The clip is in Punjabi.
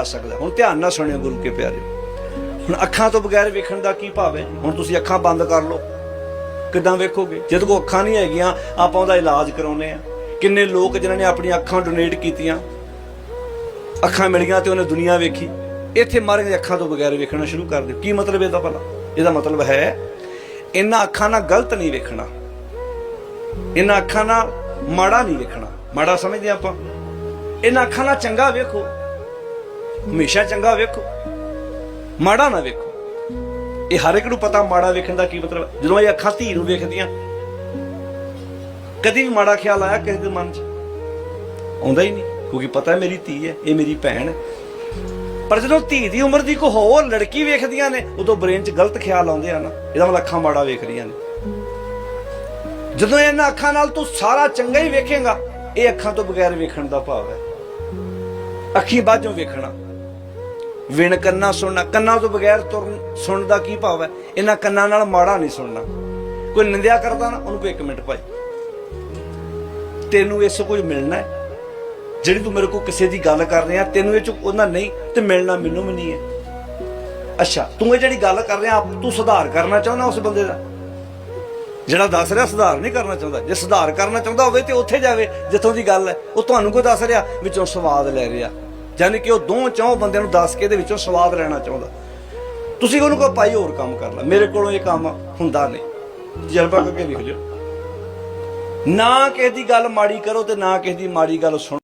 ਆ ਸਕਦਾ। ਹੁਣ ਧਿਆਨ ਨਾਲ ਸੁਣਿਓ ਗੁਰੂ ਕੇ ਪਿਆਰੇ ਹੁਣ ਅੱਖਾਂ ਤੋਂ ਬਗੈਰ ਵੇਖਣ ਦਾ ਕੀ ਭਾਵ ਹੈ? ਹੁਣ ਤੁਸੀਂ ਅੱਖਾਂ ਬੰਦ ਕਰ ਲਓ। ਕਿਦਾਂ ਵੇਖੋਗੇ? ਜਦ ਕੋ ਅੱਖਾਂ ਨਹੀਂ ਹੈਗੀਆਂ, ਆਪਾਂ ਉਹਦਾ ਇਲਾਜ ਕਰਾਉਨੇ ਆ ਕਿੰਨੇ ਲੋਕ ਜਿਨ੍ਹਾਂ ਨੇ ਆਪਣੀਆਂ ਅੱਖਾਂ ਡੋਨੇਟ ਕੀਤੀਆਂ। ਅੱਖਾਂ ਮਿਲੀਆਂ ਤੇ ਉਹਨੇ ਦੁਨੀਆ ਵੇਖੀ। ਇੱਥੇ ਮਾਰੇ ਦੇ ਅੱਖਾਂ ਤੋਂ ਬਗੈਰ ਵੇਖਣਾ ਸ਼ੁਰੂ ਕਰ ਦਿਓ ਕੀ ਮਤਲਬ ਇਹਦਾ ਭਲਾ? ਇਹਦਾ ਮਤਲਬ ਹੈ, ਇਹਨਾਂ ਅੱਖਾਂ ਨਾਲ ਗਲਤ ਨਹੀਂ ਵੇਖਣਾ। ਇਹਨਾਂ ਅੱਖਾਂ ਨਾਲ ਮਾੜਾ ਨਹੀਂ ਵੇਖਣਾ। ਮਾੜਾ ਸਮਝਦੇ ਆਪਾਂ। ਇਹਨਾਂ ਅੱਖਾਂ ਨਾਲ ਚੰਗਾ ਵੇਖੋ। ਹਮੇਸ਼ਾ ਚੰਗਾ ਵੇਖੋ, ਮਾੜਾ ਨਾ ਵੇਖੋ। ਇਹ ਹਰ ਇੱਕ ਨੂੰ ਪਤਾ, ਮਾੜਾ ਵੇਖਣ ਦਾ ਕੀ ਮਤਲਬ? ਜਦੋਂ ਇਹ ਅੱਖਾਂ ਧੀ ਨੂੰ ਵੇਖਦੀਆਂ, ਕਦੀ ਵੀ ਮਾੜਾ ਖਿਆਲ ਆਇਆ ਕਿਸੇ ਦੇ ਮਨ 'ਚ? ਆਉਂਦਾ ਹੀ ਨਹੀਂ, ਕਿਉਂਕਿ ਪਤਾ ਹੈ ਮੇਰੀ ਧੀ ਹੈ, ਇਹ ਮੇਰੀ ਭੈਣ ਹੈ। ਪਰ ਜਦੋਂ ਧੀ ਦੀ ਉਮਰ ਦੀ ਕੋਈ ਹੋਰ ਲੜਕੀ ਵੇਖਦੀਆਂ ਨੇ, ਉਦੋਂ ਬ੍ਰੇਨ 'ਚ ਗਲਤ ਖਿਆਲ ਆਉਂਦੇ ਆ ਨਾ। ਇਹਦਾ ਮਤਲਬ ਅੱਖਾਂ ਮਾੜਾ ਵੇਖ ਰਹੀਆਂ ਨੇ। ਜਦੋਂ ਇਹਨਾਂ ਅੱਖਾਂ ਨਾਲ ਤੂੰ ਸਾਰਾ ਚੰਗਾ ਹੀ ਵੇਖੇਗਾ, ਇਹ ਅੱਖਾਂ ਤੋਂ ਬਗੈਰ ਵੇਖਣ ਦਾ ਭਾਵ ਹੈ। ਅੱਖੀ ਬਾਝੋਂ ਵੇਖਣਾ। ਵਿਣ ਕੰਨਾਂ ਸੁਣਨਾ। ਕੰਨਾਂ ਤੋਂ ਬਗੈਰ ਤੁਰਨ ਸੁਣਨ ਦਾ ਕੀ ਭਾਵ ਹੈ? ਇਹਨਾਂ ਕੰਨਾਂ ਨਾਲ ਮਾੜਾ ਨਹੀਂ ਸੁਣਨਾ। ਕੋਈ ਨਿੰਦਿਆ ਕਰਦਾ ਨਾ, ਉਹਨੂੰ ਕੋਈ ਇੱਕ ਮਿੰਟ ਭਾਈ। ਤੈਨੂੰ ਇਸ ਕੁਝ ਮਿਲਣਾ ਹੈ? ਜਿਹੜੀ ਤੂੰ ਮੇਰੇ ਕੋਲ ਕਿਸੇ ਦੀ ਗੱਲ ਕਰ ਰਿਹਾ, ਤੈਨੂੰ ਇਹ ਚ ਉਹਨਾਂ ਨਹੀਂ ਤੇ ਮਿਲਣਾ ਮੈਨੂੰ ਵੀ ਨਹੀਂ ਹੈ। ਅੱਛਾ, ਤੂੰ ਇਹ ਜਿਹੜੀ ਗੱਲ ਕਰ ਰਿਹਾ, ਆਪ ਤੂੰ ਸੁਧਾਰ ਕਰਨਾ ਚਾਹੁੰਦਾ ਉਸ ਬੰਦੇ ਦਾ? ਜਿਹੜਾ ਦੱਸ ਰਿਹਾ, ਸੁਧਾਰ ਨਹੀਂ ਕਰਨਾ ਚਾਹੁੰਦਾ। ਜੇ ਸੁਧਾਰ ਕਰਨਾ ਚਾਹੁੰਦਾ ਹੋਵੇ ਤੇ ਉੱਥੇ ਜਾਵੇ, ਜਿੱਥੋਂ ਦੀ ਗੱਲ ਹੈ। ਉਹ ਤੁਹਾਨੂੰ ਕੋਈ ਦੱਸ ਰਿਹਾ? ਵਿੱਚੋਂ ਸਵਾਦ ਲੈ ਰਿਹਾ। ਯਾਨੀ ਕਿ ਉਹ ਦੋ ਚੌਂ ਬੰਦਿਆਂ ਨੂੰ ਦੱਸ ਕੇ ਇਹਦੇ ਵਿੱਚੋਂ ਸਵਾਦ ਲੈਣਾ ਚਾਹੁੰਦਾ। ਤੁਸੀਂ ਉਹਨੂੰ ਕਹੋ, ਭਾਈ ਹੋਰ ਕੰਮ ਕਰ ਲੈ। ਮੇਰੇ ਕੋਲੋਂ ਇਹ ਕੰਮ ਹੁੰਦਾ ਨਹੀਂ। ਤਜਰਬਾ ਕਰਕੇ ਲਿਖ ਜਾਓ ਨਾ ਕਿਸੇ ਦੀ ਗੱਲ ਮਾੜੀ ਕਰੋ ਤੇ ਨਾ ਕਿਸੇ ਦੀ ਮਾੜੀ ਗੱਲ ਸੁਣੋ।